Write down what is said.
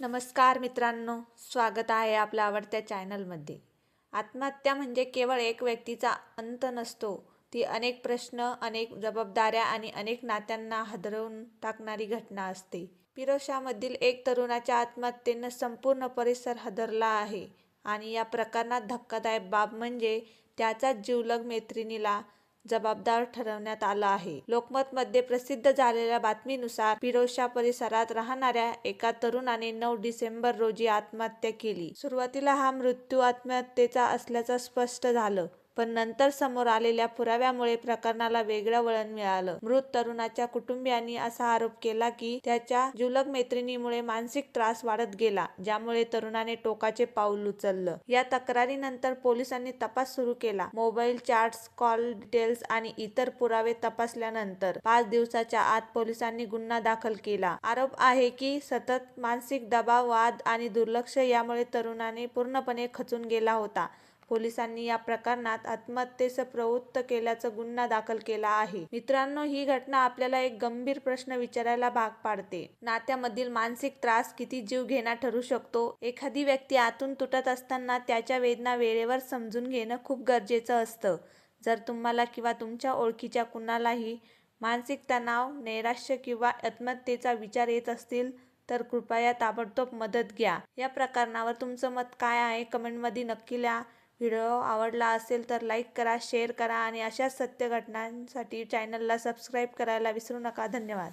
नमस्कार मित्रांनो स्वागत आहे आपल्या आवडत्या चॅनलमध्ये. आत्महत्या म्हणजे केवळ एक व्यक्तीचा अंत नसतो ती अनेक प्रश्न अनेक जबाबदाऱ्या आणि अनेक नात्यांना हादरवून टाकणारी घटना असते. पिरोशामधील एक तरुणाच्या आत्महत्येनं संपूर्ण परिसर हादरला आहे आणि या प्रकरणात धक्कादायक बाब म्हणजे त्याचाच जिवलग मैत्रिणीला जबाबदार ठरवण्यात आलं आहे. लोकमतमध्ये प्रसिद्ध झालेल्या बातमीनुसार पिरोशा परिसरात राहणाऱ्या एका तरुणाने नऊ डिसेंबर रोजी आत्महत्या केली. सुरुवातीला हा मृत्यू आत्महत्येचा असल्याचं स्पष्ट झालं. पण नंतर समोर आलेल्या पुराव्यामुळे प्रकरणाला वेगळं वळण मिळालं. मृत तरुणाच्या कुटुंबियांनी असा आरोप केला की त्याच्या जुलग मैत्रिणीमुळे मानसिक त्रास वाढत गेला ज्यामुळे तरुणाने टोकाचे पाऊल उचललं. या तक्रारीनंतर पोलिसांनी तपास सुरू केला. मोबाईल चार्ट कॉल डिटेल्स आणि इतर पुरावे तपासल्यानंतर पाच दिवसाच्या आत पोलिसांनी गुन्हा दाखल केला. आरोप आहे की सतत मानसिक दबाव वाद आणि दुर्लक्ष यामुळे तरुणाने पूर्णपणे खचून गेला होता. पोलिसांनी या प्रकरणात आत्महत्येस प्रवृत्त केल्याचा गुन्हा दाखल केला आहे. मित्रांनो ही घटना आपल्याला एक गंभीर प्रश्न विचारायला भाग पाडते. नात्यामधील मानसिक त्रास किती जीव घेणा ठरू शकतो? एखादी व्यक्ती आतून तुटत असताना त्याच्या वेदना वेळेवर समजून घेणं खूप गरजेचं असतं. जर तुम्हाला किंवा तुमच्या ओळखीच्या कुणालाही मानसिक तणाव नैराश्य किंवा आत्महत्येचा विचार येत असतील तर कृपया ताबडतोब मदत घ्या. या प्रकरणावर तुमचं मत काय आहे? कमेंटमध्ये नक्की लिहा. व्हिडिओ आवडला असेल तर लाईक करा शेअर करा आणि अशाच सत्य घटनांसाठी चॅनलला सबस्क्राईब करायला विसरू नका. धन्यवाद.